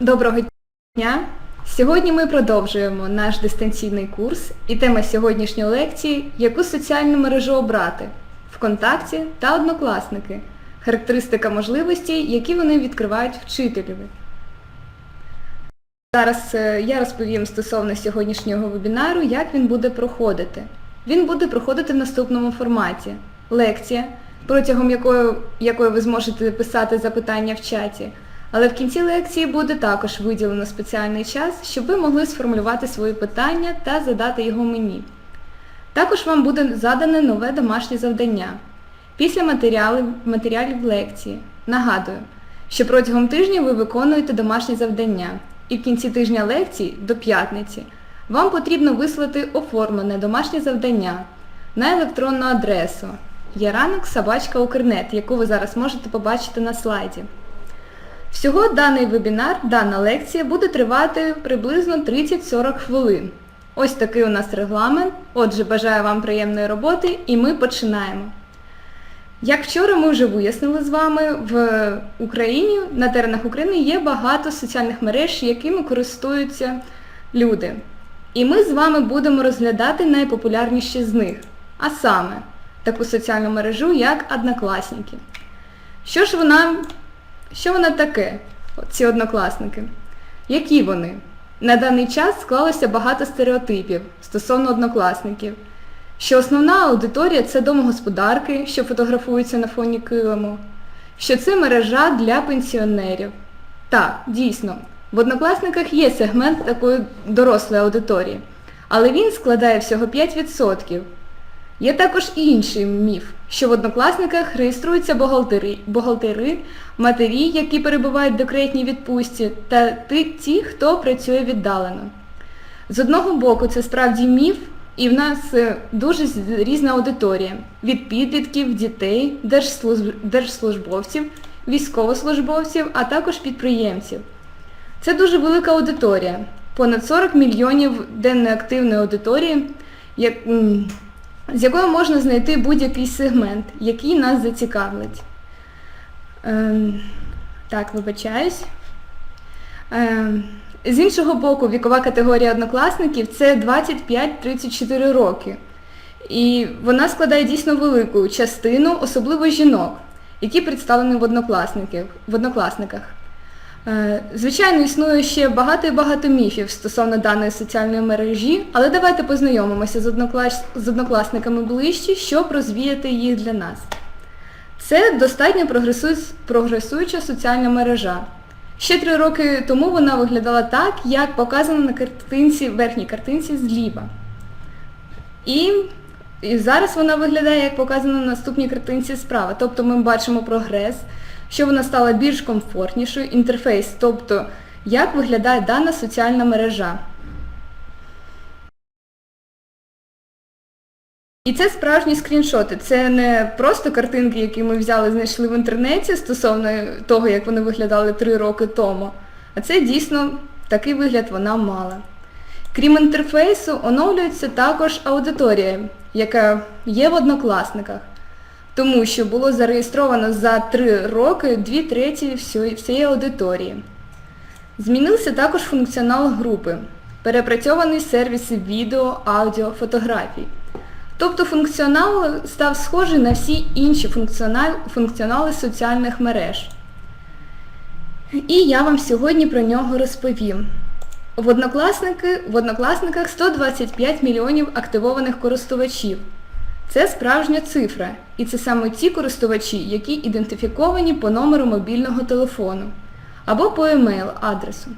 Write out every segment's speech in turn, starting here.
Доброго дня! Сьогодні ми продовжуємо наш дистанційний курс і тема сьогоднішньої лекції яку соціальну мережу обрати ВКонтакті та Однокласники. Характеристика можливостей, які вони відкривають вчителеві. Зараз е, я розповім стосовно сьогоднішнього вебінару, як він буде проходити. Він буде проходити в наступному форматі. Лекція, протягом якої, якої ви зможете писати запитання в чаті. Але в кінці лекції буде також виділено спеціальний час, щоб ви могли сформулювати свої питання та задати його мені. Також вам буде задане нове домашнє завдання. Після матеріалів, матеріалів лекції. Нагадую, що протягом тижня ви виконуєте домашні завдання. І в кінці тижня лекцій, до п'ятниці, вам потрібно вислати оформлене домашнє завдання на електронну адресу яранок собачка Укрнет, яку ви зараз можете побачити на слайді. Всього даний вебінар, дана лекція буде тривати приблизно 30-40 хвилин. Ось такий у нас регламент. Отже, бажаю вам приємної роботи і ми починаємо. Як вчора ми вже вияснили з вами, в Україні, на теренах України є багато соціальних мереж, якими користуються люди. І ми з вами будемо розглядати найпопулярніші з них, а саме таку соціальну мережу, як Однокласники. Що ж вона, що вона таке, ці однокласники? Які вони? На даний час склалося багато стереотипів стосовно однокласників що основна аудиторія це домогосподарки, що фотографуються на фоні килиму, що це мережа для пенсіонерів. Так, дійсно, в однокласниках є сегмент такої дорослої аудиторії, але він складає всього 5%. Є також інший міф, що в однокласниках реєструються бухгалтери, бухгалтери матері, які перебувають в декретній відпустці, та ті, хто працює віддалено. З одного боку, це справді міф, і в нас е, дуже різна аудиторія. Від підлітків, дітей, держслужб... держслужбовців, військовослужбовців, а також підприємців. Це дуже велика аудиторія. Понад 40 мільйонів денної активної аудиторії, як... з якою можна знайти будь-який сегмент, який нас зацікавить. Ем... Так, вибачаюсь. Ем... З іншого боку, вікова категорія однокласників це 25-34 роки. І вона складає дійсно велику частину, особливо жінок, які представлені в однокласниках. Однокласниках. Звичайно, існує ще багато і багато міфів стосовно даної соціальної мережі, але давайте познайомимося з, одноклас... з однокласниками ближче, щоб розвіяти їх для нас. Це достатньо прогресу... прогресуюча соціальна мережа. Ще три роки тому вона виглядала так, як показано на картинці, верхній картинці зліва. І, і зараз вона виглядає, як показано на наступній картинці справа. Тобто ми бачимо прогрес, що вона стала більш комфортнішою, інтерфейс, тобто як виглядає дана соціальна мережа. І це справжні скріншоти. Це не просто картинки, які ми взяли, знайшли в інтернеті стосовно того, як вони виглядали три роки тому. А це дійсно такий вигляд вона мала. Крім інтерфейсу, оновлюється також аудиторія, яка є в однокласниках. Тому що було зареєстровано за три роки дві треті всієї аудиторії. Змінився також функціонал групи, перепрацьований сервіси відео, аудіо, фотографій. Тобто функціонал став схожий на всі інші функціонали соціальних мереж. І я вам сьогодні про нього розповім. В, однокласники, в однокласниках 125 мільйонів активованих користувачів. Це справжня цифра. І це саме ті користувачі, які ідентифіковані по номеру мобільного телефону або по емейл адресу.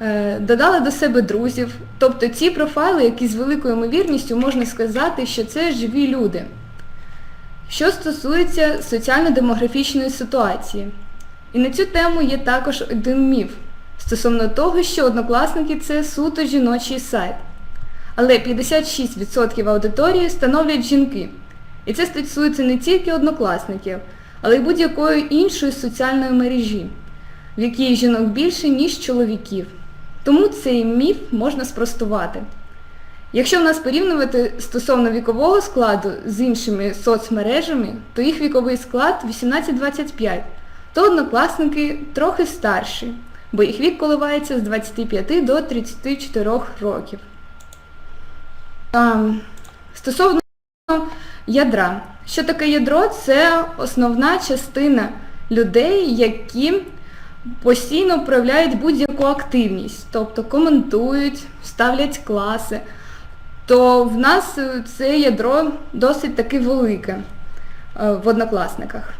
Е, додали до себе друзів. Тобто ці профайли, які з великою ймовірністю можна сказати, що це живі люди. Що стосується соціально-демографічної ситуації. І на цю тему є також один міф стосовно того, що однокласники це суто жіночий сайт. Але 56% аудиторії становлять жінки. І це стосується не тільки однокласників, але й будь-якої іншої соціальної мережі, в якій жінок більше, ніж чоловіків. Тому цей міф можна спростувати. Якщо в нас порівнювати стосовно вікового складу з іншими соцмережами, то їх віковий склад 18-25, то однокласники трохи старші, бо їх вік коливається з 25 до 34 років. Стосовно ядра. Що таке ядро? Це основна частина людей, які постійно проявляють будь-яку активність, тобто коментують, ставлять класи. То в нас це ядро досить таки велике е, в однокласниках.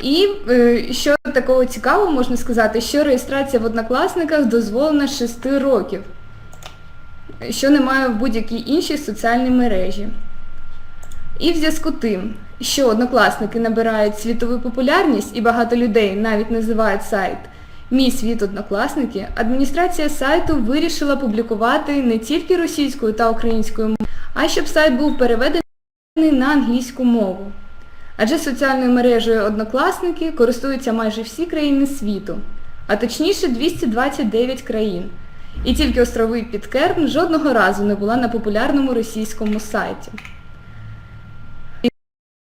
І е, що такого цікавого можна сказати, що реєстрація в однокласниках дозволена з 6 років, що немає в будь-якій іншій соціальній мережі. І в зв'язку тим, що однокласники набирають світову популярність і багато людей навіть називають сайт Мій світ однокласники, адміністрація сайту вирішила публікувати не тільки російською та українською мовою, а щоб сайт був переведений на англійську мову. Адже соціальною мережею однокласники користуються майже всі країни світу, а точніше 229 країн. І тільки острови Підкерн жодного разу не була на популярному російському сайті.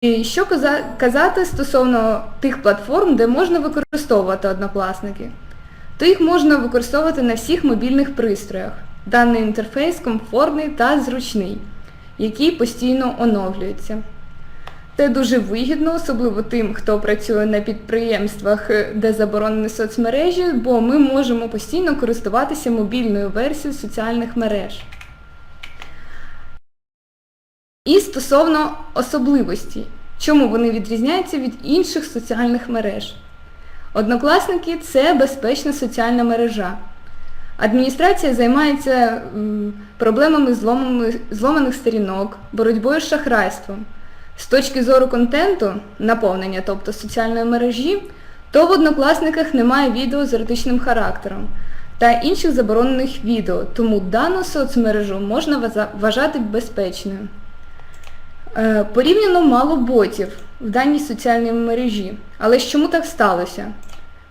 І що казати стосовно тих платформ, де можна використовувати однокласники? То їх можна використовувати на всіх мобільних пристроях. Даний інтерфейс комфортний та зручний, який постійно оновлюється. Це дуже вигідно, особливо тим, хто працює на підприємствах, е, де заборонені соцмережі, бо ми можемо постійно користуватися мобільною версією соціальних мереж. І стосовно особливостей, чому вони відрізняються від інших соціальних мереж. Однокласники це безпечна соціальна мережа. Адміністрація займається проблемами зломаних сторінок, боротьбою з шахрайством. З точки зору контенту, наповнення, тобто соціальної мережі, то в однокласниках немає відео з еротичним характером та інших заборонених відео, тому дану соцмережу можна вважати безпечною. Е, Порівняно мало ботів в даній соціальній мережі. Але ж чому так сталося?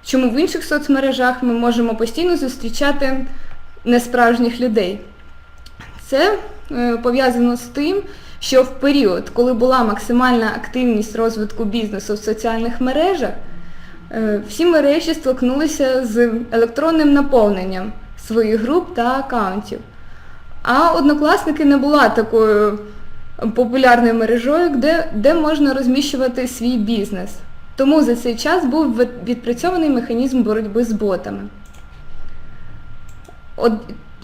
Чому в інших соцмережах ми можемо постійно зустрічати несправжніх людей? Це е, пов'язано з тим, що в період, коли була максимальна активність розвитку бізнесу в соціальних мережах, е, всі мережі столкнулися з електронним наповненням своїх груп та аккаунтів. А однокласники не була такою популярною мережою, де, де можна розміщувати свій бізнес. Тому за цей час був відпрацьований механізм боротьби з ботами. От,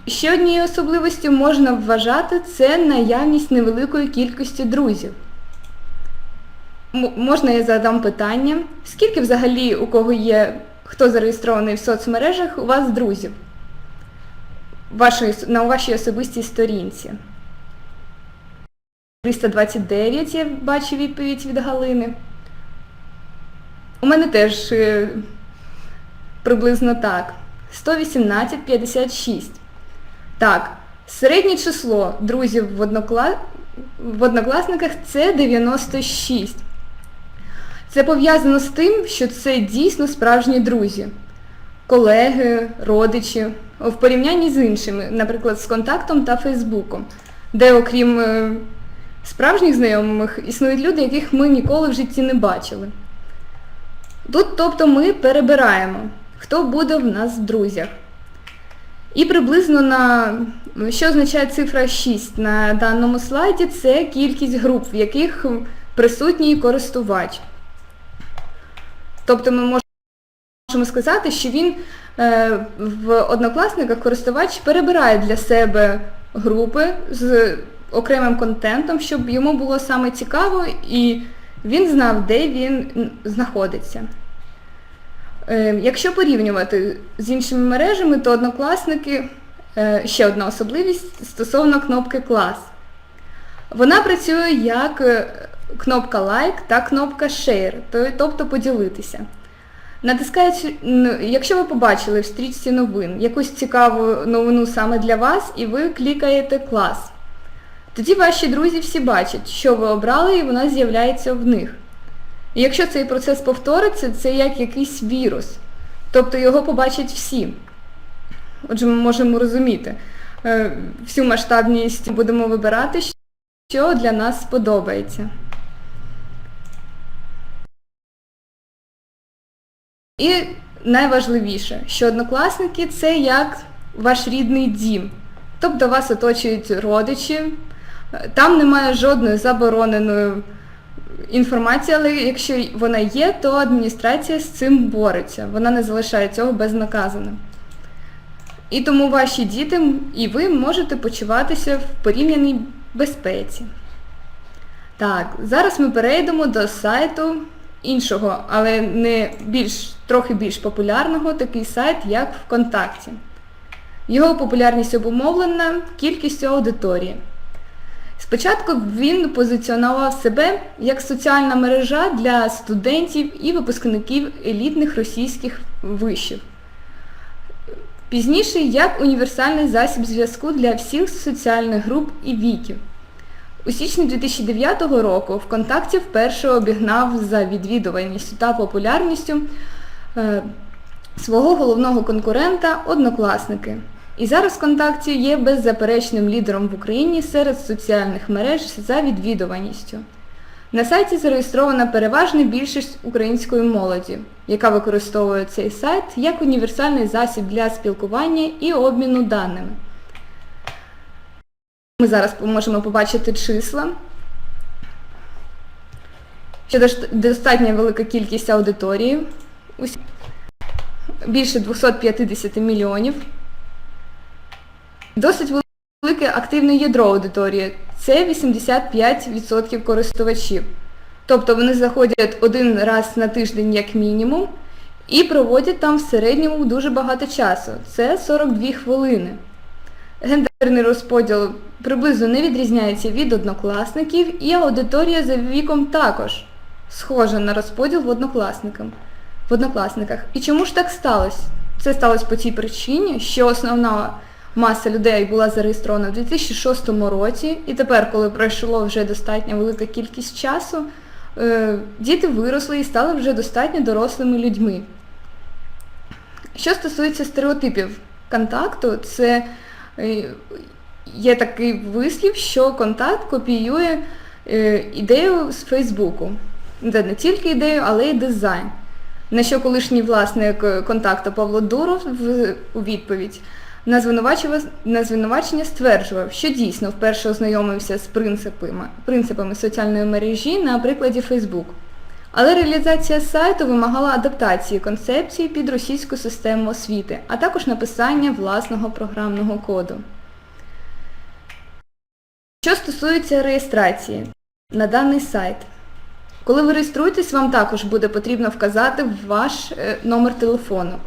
ще однією особливістю можна вважати це наявність невеликої кількості друзів. М- можна я задам питання, скільки взагалі у кого є, хто зареєстрований в соцмережах, у вас друзів? Вашої, на вашій особистій сторінці? 329, я бачу відповідь від Галини. У мене теж е, приблизно так. 118, 56. Так, середнє число друзів в, однокла... в однокласниках це 96. Це пов'язано з тим, що це дійсно справжні друзі, колеги, родичі, в порівнянні з іншими, наприклад, з контактом та Фейсбуком, де окрім е, справжніх знайомих існують люди, яких ми ніколи в житті не бачили. Тут, тобто, ми перебираємо, хто буде в нас в друзях. І приблизно на що означає цифра 6 на даному слайді, це кількість груп, в яких присутній користувач. Тобто ми можемо сказати, що він е, в однокласниках користувач перебирає для себе групи з окремим контентом, щоб йому було саме цікаво і він знав, де він знаходиться. Е, Якщо порівнювати з іншими мережами, то однокласники, е, ще одна особливість стосовно кнопки клас. Вона працює як е, кнопка лайк та кнопка share, тобто поділитися. Натискаючи, якщо ви побачили в стрічці новин якусь цікаву новину саме для вас, і ви клікаєте клас, тоді ваші друзі всі бачать, що ви обрали, і вона з'являється в них. І якщо цей процес повториться, це як якийсь вірус. Тобто його побачать всі. Отже, ми можемо розуміти е, всю масштабність, будемо вибирати, що для нас сподобається. І найважливіше, що однокласники це як ваш рідний дім. Тобто вас оточують родичі, там немає жодної забороненої інформації, але якщо вона є, то адміністрація з цим бореться. Вона не залишає цього безнаказаним. І тому ваші діти і ви можете почуватися в порівняній безпеці. Так, зараз ми перейдемо до сайту іншого, але не більш, трохи більш популярного, такий сайт, як ВКонтакті. Його популярність обумовлена кількістю аудиторії. Спочатку він позиціонував себе як соціальна мережа для студентів і випускників елітних російських вишів. Пізніше як універсальний засіб зв'язку для всіх соціальних груп і віків. У січні 2009 року ВКонтакті вперше обігнав за відвідуваністю та популярністю е, свого головного конкурента Однокласники. І зараз ВКонтакті є беззаперечним лідером в Україні серед соціальних мереж за відвідуваністю. На сайті зареєстрована переважна більшість української молоді, яка використовує цей сайт як універсальний засіб для спілкування і обміну даними. Ми зараз можемо побачити числа. Що достатньо велика кількість аудиторії, більше 250 мільйонів. Досить велике активне ядро аудиторії. Це 85% користувачів. Тобто вони заходять один раз на тиждень як мінімум і проводять там в середньому дуже багато часу. Це 42 хвилини. Гендерний розподіл приблизно не відрізняється від однокласників і аудиторія за віком також схожа на розподіл в однокласниках. І чому ж так сталося? Це сталося по тій причині, що основна маса людей була зареєстрована в 2006 році, і тепер, коли пройшло вже достатньо велика кількість часу, е, діти виросли і стали вже достатньо дорослими людьми. Що стосується стереотипів контакту, це е, є такий вислів, що контакт копіює е, ідею з Фейсбуку. Це не тільки ідею, але й дизайн. На що колишній власник контакту Павло Дуров у відповідь на звинувачення стверджував, що дійсно вперше ознайомився з принципами, принципами соціальної мережі на прикладі Facebook. Але реалізація сайту вимагала адаптації концепції під російську систему освіти, а також написання власного програмного коду. Що стосується реєстрації на даний сайт. Коли ви реєструєтесь, вам також буде потрібно вказати ваш е, номер телефону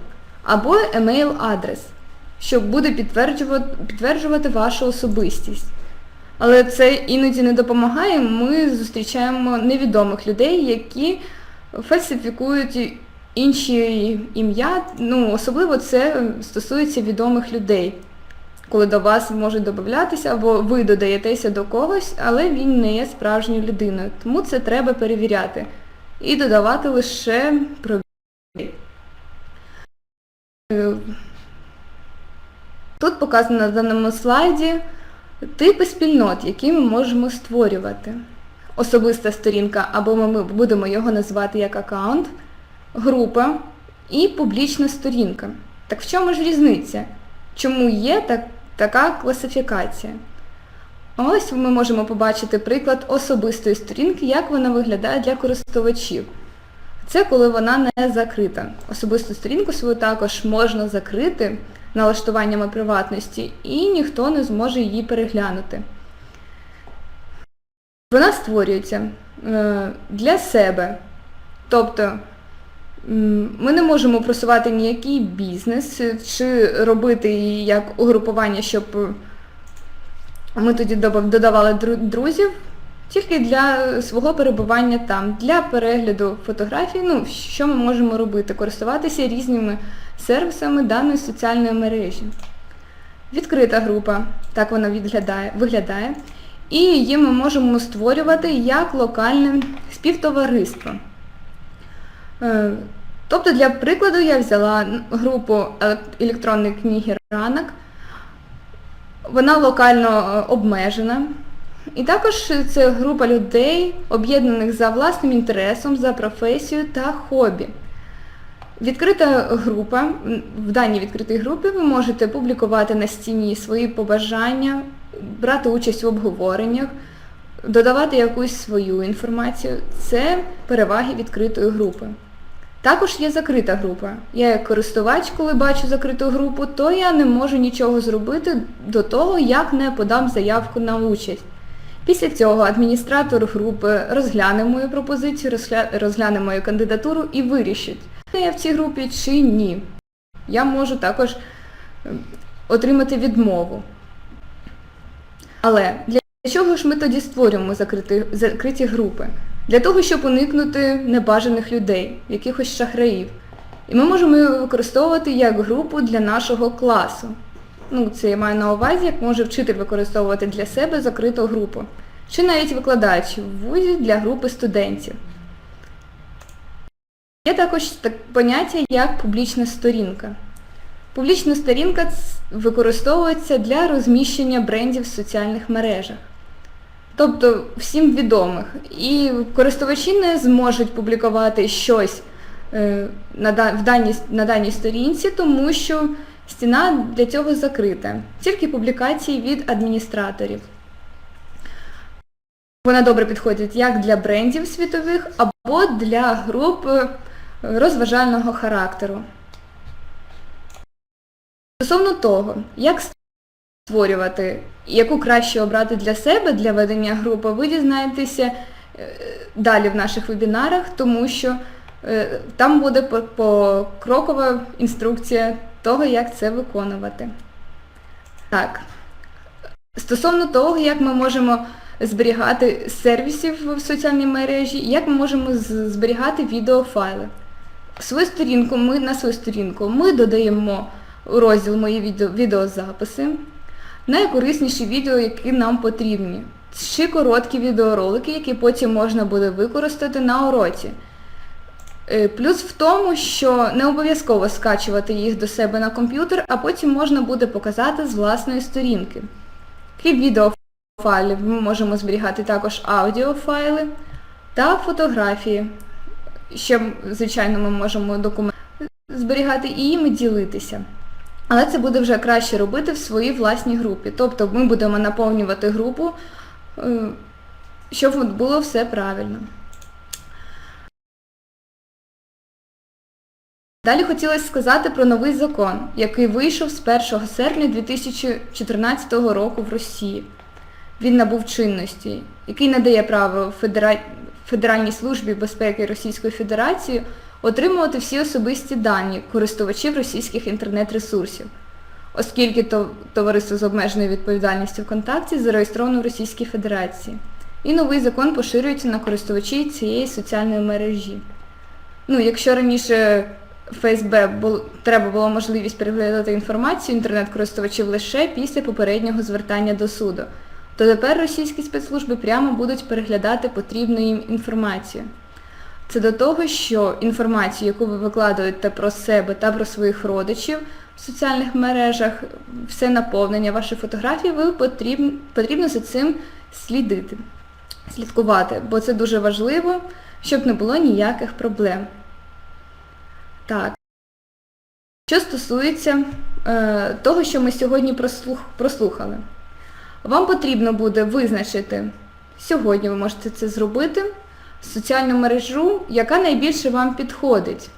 або емейл-адрес що буде підтверджувати, підтверджувати вашу особистість. Але це іноді не допомагає, ми зустрічаємо невідомих людей, які фальсифікують інші ім'я, ну, особливо це стосується відомих людей, коли до вас можуть додатися, або ви додаєтеся до когось, але він не є справжньою людиною. Тому це треба перевіряти. І додавати лише про Тут показано на даному слайді типи спільнот, які ми можемо створювати. Особиста сторінка, або ми будемо його називати як аккаунт, група і публічна сторінка. Так в чому ж різниця? Чому є так, така класифікація? Ось ми можемо побачити приклад особистої сторінки, як вона виглядає для користувачів. Це коли вона не закрита. Особисту сторінку свою також можна закрити налаштуваннями приватності і ніхто не зможе її переглянути. Вона створюється е, для себе. Тобто ми не можемо просувати ніякий бізнес чи робити її як угрупування, щоб ми тоді додавали друзів, тільки для свого перебування там, для перегляду фотографій, ну, що ми можемо робити? Користуватися різними сервісами даної соціальної мережі. Відкрита група, так вона відглядає, виглядає. І її ми можемо створювати як локальне співтовариство. Е, тобто, для прикладу, я взяла групу електронної книги ранок. Вона локально е, обмежена. І також це група людей, об'єднаних за власним інтересом, за професією та хобі. Відкрита група. В даній відкритій групі ви можете публікувати на стіні свої побажання, брати участь в обговореннях, додавати якусь свою інформацію. Це переваги відкритої групи. Також є закрита група. Я як користувач, коли бачу закриту групу, то я не можу нічого зробити до того, як не подам заявку на участь. Після цього адміністратор групи розгляне мою пропозицію, розгляне мою кандидатуру і вирішить, я в цій групі чи ні. Я можу також ем, отримати відмову. Але для чого ж ми тоді створюємо закриті, закриті групи? Для того, щоб уникнути небажаних людей, якихось шахраїв. І ми можемо її використовувати як групу для нашого класу. Ну, це я маю на увазі, як може вчитель використовувати для себе закриту групу. Чи навіть викладач в вузі для групи студентів. Є також так, поняття як публічна сторінка. Публічна сторінка використовується для розміщення брендів в соціальних мережах. Тобто всім відомих. І користувачі не зможуть публікувати щось е, на, даній, на даній сторінці, тому що стіна для цього закрита. Тільки публікації від адміністраторів. Вона добре підходить як для брендів світових або для груп е, розважального характеру. Стосовно того, як створювати, яку краще обрати для себе для ведення групи, ви дізнаєтеся е, далі в наших вебінарах, тому що там буде покрокова інструкція того, як це виконувати. Так. Стосовно того, як ми можемо зберігати сервісів в соціальній мережі, як ми можемо зберігати відеофайли. Свою сторінку ми, на свою сторінку ми додаємо розділ Мої відео, відеозаписи, найкорисніші відео, які нам потрібні. Ще короткі відеоролики, які потім можна буде використати на уроці. Е, Плюс в тому, що не обов'язково скачувати їх до себе на комп'ютер, а потім можна буде показати з власної сторінки. Крім відеофайлів, ми можемо зберігати також аудіофайли та фотографії. Ще, звичайно, ми можемо документи зберігати і їми ділитися. Але це буде вже краще робити в своїй власній групі. Тобто ми будемо наповнювати групу, е, щоб було все правильно. Далі хотілося сказати про новий закон, який вийшов з 1 серпня 2014 року в Росії. Він набув чинності, який надає право Федера- Федеральній службі безпеки Російської Федерації отримувати всі особисті дані користувачів російських інтернет-ресурсів, оскільки то- товариство з обмеженою відповідальністю ВКонтакті зареєстровано в Російській Федерації. І новий закон поширюється на користувачів цієї соціальної мережі. Ну, якщо раніше ФСБ бул, треба було можливість переглядати інформацію інтернет-користувачів лише після попереднього звертання до суду, то тепер російські спецслужби прямо будуть переглядати потрібну їм інформацію. Це до того, що інформацію, яку ви викладаєте про себе та про своїх родичів в соціальних мережах, все наповнення, ваші фотографії, ви потрібно, потрібно за цим слідити, слідкувати, бо це дуже важливо, щоб не було ніяких проблем. Так. Що стосується е, того, що ми сьогодні прослух, прослухали. Вам потрібно буде визначити, сьогодні ви можете це зробити, соціальну мережу, яка найбільше вам підходить.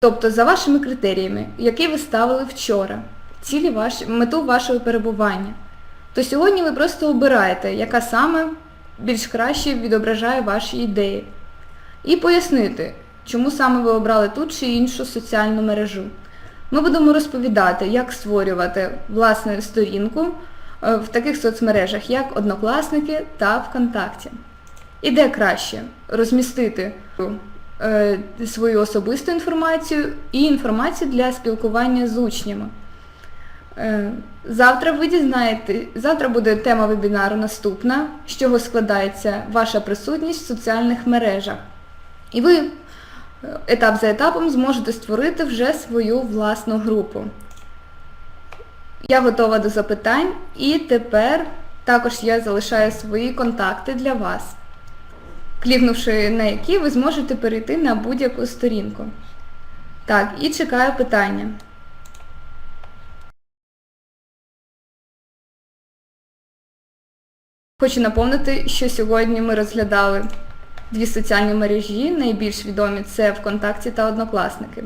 Тобто за вашими критеріями, які ви ставили вчора, цілі ваші, мету вашого перебування. То сьогодні ви просто обираєте, яка саме більш краще відображає ваші ідеї. І пояснити, чому саме ви обрали ту чи іншу соціальну мережу. Ми будемо розповідати, як створювати власну сторінку е, в таких соцмережах, як Однокласники та ВКонтакті. І де краще розмістити е, свою особисту інформацію і інформацію для спілкування з учнями. Е, Завтра ви дізнаєте, завтра буде тема вебінару наступна, з чого складається ваша присутність в соціальних мережах. І ви е, етап за етапом зможете створити вже свою власну групу. Я готова до запитань і тепер також я залишаю свої контакти для вас. клікнувши на які ви зможете перейти на будь-яку сторінку. Так, і чекаю питання. Хочу напомнити, що сьогодні ми розглядали дві соціальні мережі, найбільш відомі це ВКонтакті та Однокласники.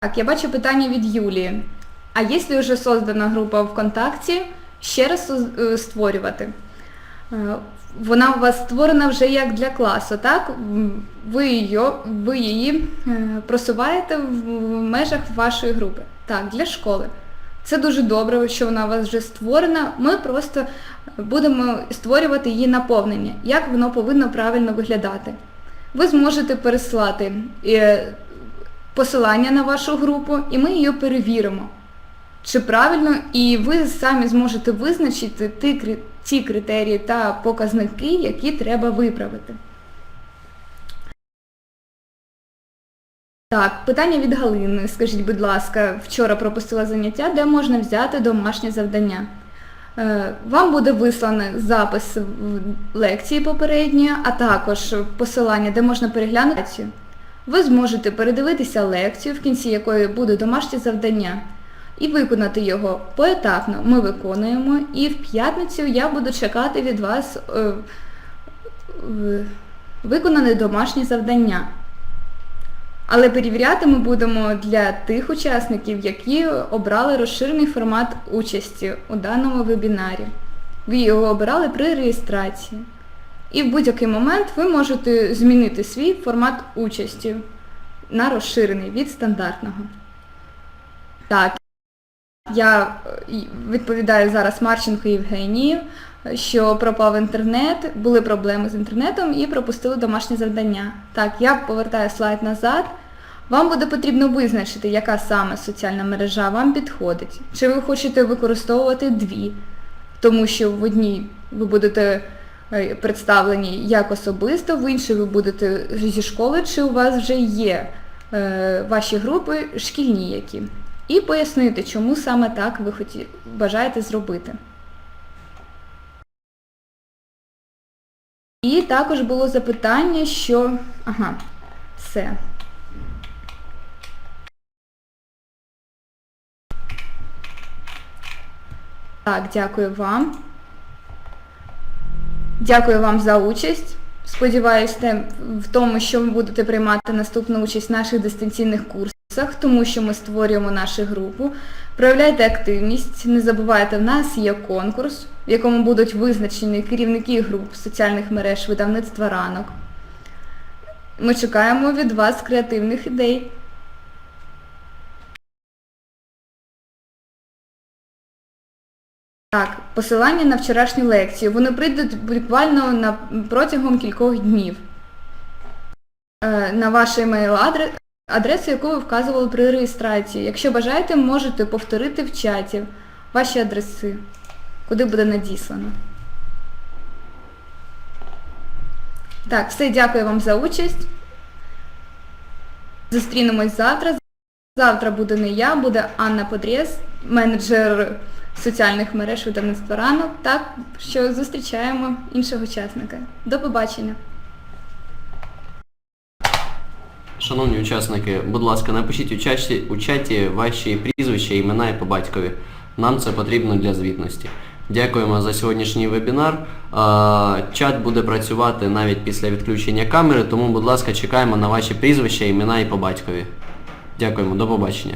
Так, я бачу питання від Юлії. А якщо вже создана група ВКонтакті, ще раз е, створювати? Вона у вас створена вже як для класу, так? Ви її, ви її е, просуваєте в межах вашої групи. Так, для школи. Це дуже добре, що вона у вас вже створена. Ми просто будемо створювати її наповнення, як воно повинно правильно виглядати. Ви зможете переслати е, посилання на вашу групу, і ми її перевіримо чи правильно, і ви самі зможете визначити ті, ті критерії та показники, які треба виправити. Так, питання від Галини. Скажіть, будь ласка, вчора пропустила заняття, де можна взяти домашнє завдання. Е, Вам буде висланий запис лекції попередньої, а також посилання, де можна переглянути. Ви зможете передивитися лекцію, в кінці якої буде домашнє завдання, і виконати його поетапно. Ми виконуємо, і в п'ятницю я буду чекати від вас е, е, виконане домашнє завдання. Але перевіряти ми будемо для тих учасників, які обрали розширений формат участі у даному вебінарі. Ви його обирали при реєстрації. І в будь-який момент ви можете змінити свій формат участі на розширений від стандартного. Так, я е, відповідаю зараз Марченко Євгенії, що пропав інтернет, були проблеми з інтернетом і пропустили домашнє завдання. Так, я повертаю слайд назад. Вам буде потрібно визначити, яка саме соціальна мережа вам підходить. Чи ви хочете використовувати дві, тому що в одній ви будете е, представлені як особисто, в іншій ви будете зі школи, чи у вас вже є е, ваші групи шкільні які. І пояснити, чому саме так ви хоті... бажаєте зробити. І також було запитання, що... Ага, все. Так, дякую вам. Дякую вам за участь. Сподіваюся в тому, що ви будете приймати наступну участь в наших дистанційних курсах, тому що ми створюємо нашу групу. Проявляйте активність, не забувайте, в нас є конкурс, в якому будуть визначені керівники груп соціальних мереж видавництва ранок. Ми чекаємо від вас креативних ідей. Так, посилання на вчорашню лекцію. Вони прийдуть буквально на, протягом кількох днів. Е, на ваш емейл адрес, адресу, яку ви вказували при реєстрації. Якщо бажаєте, можете повторити в чаті ваші адреси, куди буде надіслано. Так, все, дякую вам за участь. Зустрінемось завтра. Завтра буде не я, буде Анна Подрєс, менеджер соціальних мереж видавництва ранок. Так що зустрічаємо іншого учасника. До побачення. Шановні учасники, будь ласка, напишіть у чаті, у чаті ваші прізвища, імена і по батькові. Нам це потрібно для звітності. Дякуємо за сьогоднішній вебінар. Чат буде працювати навіть після відключення камери, тому, будь ласка, чекаємо на ваші прізвища, імена і по батькові. Дякуємо, до побачення.